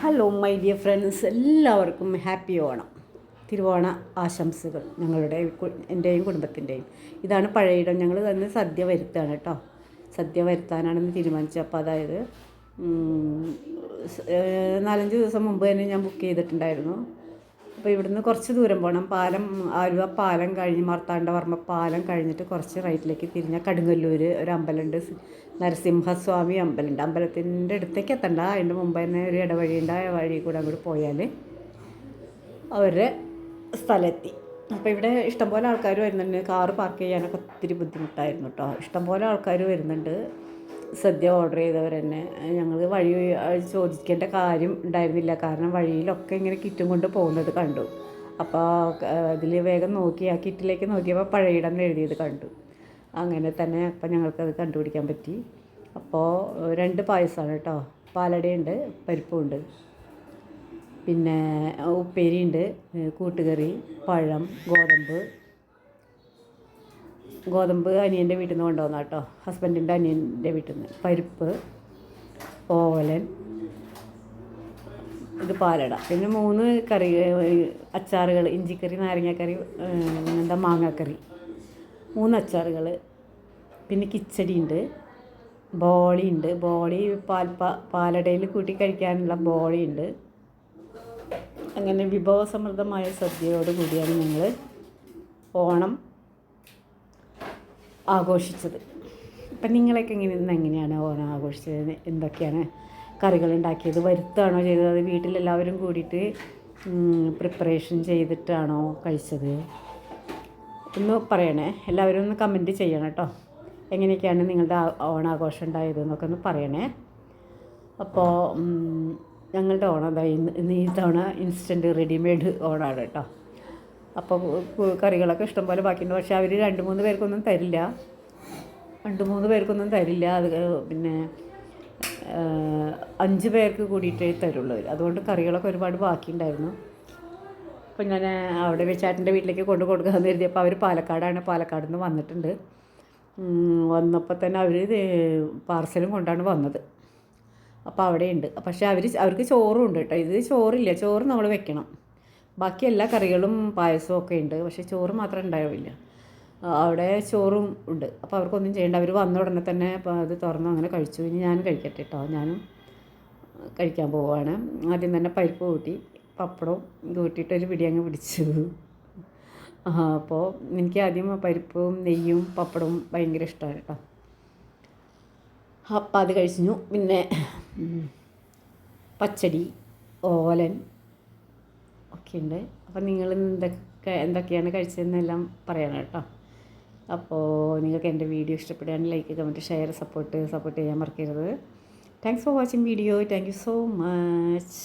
Hello my dear friends എല്ലാവർക്കും happy Onam. തിരുവോണ ആശംസകൾ ഞങ്ങളുടെ എന്റെയും കുടുംബത്തിന്റെയും ഇതാണ് പഴയിടം ഞങ്ങൾ തന്നെ സദ്യ വരുത്താണ് കേട്ടോ സദ്യ വരുത്താനാണെന്ന് തീരുമാനിച്ചത് അപ്പോൾ അതായത് നാലഞ്ച് ദിവസം മുമ്പ് തന്നെ ഞാൻ ബുക്ക് ചെയ്തിട്ടുണ്ടായിരുന്നു. അപ്പോൾ ഇവിടുന്ന് കുറച്ച് ദൂരം പോകണം പാലം ആലുവ പാലം കഴിഞ്ഞ് മാർത്താണ്ഡവർമ്മ പാലം കഴിഞ്ഞിട്ട് കുറച്ച് റൈറ്റിലേക്ക് തിരിഞ്ഞ കടുങ്ങല്ലൂർ ഒരു അമ്പലമുണ്ട്. നരസിംഹസ്വാമി അമ്പലമുണ്ട്. അമ്പലത്തിന്റെ അടുത്തേക്ക് എത്തണ്ട. അതിന്റെ മുമ്പ് തന്നെ ഒരു ഇടവഴിയുണ്ട്. ആ വഴി കൂടെ അങ്ങോട്ട് പോയാൽ അവരുടെ സ്ഥലമെത്തി. അപ്പോൾ ഇവിടെ ഇഷ്ടംപോലെ ആൾക്കാർ വരുന്നുണ്ട്. കാറ് പാർക്ക് ചെയ്യാനൊക്കെ ഒത്തിരി ബുദ്ധിമുട്ടായിരുന്നു കേട്ടോ ഇഷ്ടംപോലെ ആൾക്കാർ വരുന്നുണ്ട്. സദ്യ ഓർഡർ ചെയ്തവർ തന്നെ. ഞങ്ങൾ വഴി ചോദിക്കേണ്ട കാര്യം ഉണ്ടായിരുന്നില്ല. കാരണം വഴിയിലൊക്കെ ഇങ്ങനെ കിറ്റും കൊണ്ട് പോകുന്നത് കണ്ടു. അപ്പോൾ അതിൽ വേഗം നോക്കി ആ കിറ്റിലേക്ക് നോക്കിയപ്പോൾ പഴയിടം എഴുതിയത് കണ്ടു. അങ്ങനെ തന്നെ അപ്പം ഞങ്ങൾക്കത് കണ്ടുപിടിക്കാൻ പറ്റി. അപ്പോൾ രണ്ട് പായസമാണ് കേട്ടോ. പാലടയുണ്ട് പരിപ്പുണ്ട്. പിന്നെ ഉപ്പേരിയുണ്ട് കൂട്ടുകറി പഴം ഗോതമ്പ് ഗോതമ്പ് അനിയന്റെ വീട്ടിൽ നിന്ന് കൊണ്ടുവന്ന കേട്ടോ ഹസ്ബൻഡിന്റെ അനിയന്റെ വീട്ടിൽ നിന്ന്. പരിപ്പ് ഓവലൻ ഇത് പാലട. പിന്നെ മൂന്ന് കറി അച്ചാറുകൾ ഇഞ്ചിക്കറി നാരങ്ങക്കറി എന്താ മാങ്ങാക്കറി. മൂന്ന് അച്ചാറുകൾ. പിന്നെ കിച്ചടി ഉണ്ട്. ബോളി ഉണ്ട്. ബോളി പാൽ പാലടയിൽ കൂട്ടി കഴിക്കാനുള്ള ബോളി ഉണ്ട്. അങ്ങനെ വിഭവസമൃദ്ധമായ സദ്യയോട് കൂടിയാണ് ഞങ്ങൾ ഓണം ആഘോഷിച്ചത്. അപ്പം നിങ്ങളൊക്കെ എങ്ങനെ ഇന്ന് എങ്ങനെയാണ് ഓണം ആഘോഷിച്ചത്? എന്തൊക്കെയാണ് കറികൾ ഉണ്ടാക്കിയത്? വരുത്താണോ ചെയ്തത്? അത് വീട്ടിലെല്ലാവരും കൂടിയിട്ട് പ്രിപ്പറേഷൻ ചെയ്തിട്ടാണോ കഴിച്ചത്? ഒന്ന് പറയണേ. എല്ലാവരും ഒന്ന് കമന്റ് ചെയ്യണം കേട്ടോ. എങ്ങനെയൊക്കെയാണ് നിങ്ങളുടെ ഓണാഘോഷം ഉണ്ടായത് എന്നൊക്കെ ഒന്ന് പറയണേ. അപ്പോൾ ഞങ്ങളുടെ ഓണം ഇന്ന് ഈ തവണ ഇൻസ്റ്റന്റ് റെഡിമെയ്ഡ് ഓണാണ് കേട്ടോ. അപ്പോൾ കറികളൊക്കെ ഇഷ്ടംപോലെ ബാക്കിയുണ്ട്. പക്ഷേ അവർ രണ്ട് മൂന്ന് പേർക്കൊന്നും തരില്ല. രണ്ട് മൂന്ന് പേർക്കൊന്നും തരില്ല. അത് പിന്നെ അഞ്ച് പേർക്ക് കൂടിയിട്ടേ തരുള്ളൂ അതുകൊണ്ട് കറികളൊക്കെ ഒരുപാട് ബാക്കിയുണ്ടായിരുന്നു. അപ്പം ഞാൻ അവിടെ വെച്ചാട്ടിന്റെ വീട്ടിലേക്ക് കൊണ്ട് കൊടുക്കാമെന്ന് കരുതിയപ്പോൾ അവർ പാലക്കാടാണ്. പാലക്കാട് നിന്ന് വന്നിട്ടുണ്ട് വന്നപ്പോൾ തന്നെ അവർ പാർസലും കൊണ്ടാണ് വന്നത്. അപ്പോൾ അവിടെയുണ്ട്. പക്ഷേ അവർ അവർക്ക് ചോറും ഉണ്ട് കേട്ടോ. ഇത് ചോറില്ല. ചോറ് നമ്മൾ വെക്കണം. ബാക്കി എല്ലാ കറികളും പായസവും ഒക്കെ ഉണ്ട്. പക്ഷേ ചോറ് മാത്രം ഉണ്ടാവില്ല. അവിടെ ചോറും ഉണ്ട്. അപ്പോൾ അവർക്കൊന്നും ചെയ്യേണ്ട. അവർ വന്ന ഉടനെ തന്നെ അത് തുറന്ന്. അങ്ങനെ കഴിച്ചു. ഇനി ഞാൻ കഴിക്കട്ടെ കേട്ടോ ഞാനും കഴിക്കാൻ പോവുകയാണ് ആദ്യം തന്നെ പരിപ്പ് കൂട്ടി പപ്പടവും കൂട്ടിയിട്ടൊരു പിടി അങ്ങ് പിടിച്ചു. അപ്പോൾ എനിക്ക് ആദ്യം പരിപ്പും നെയ്യും പപ്പടവും ഭയങ്കര ഇഷ്ടമാണ് കേട്ടോ അപ്പം അത് കഴിച്ചു. പിന്നെ പച്ചടി ഓലൻ ഒക്കെ അപ്പോൾ അപ്പം നിങ്ങൾ എന്തൊക്കെ എന്തൊക്കെയാണ് കഴിച്ചതെന്നെല്ലാം പറയണം കേട്ടോ. അപ്പോൾ നിങ്ങൾക്ക് എന്റെ വീഡിയോ ഇഷ്ടപ്പെടുകയാണെങ്കിൽ like comment share support support ചെയ്യാൻ മറക്കരുത്. Thanks for watching video thank you so much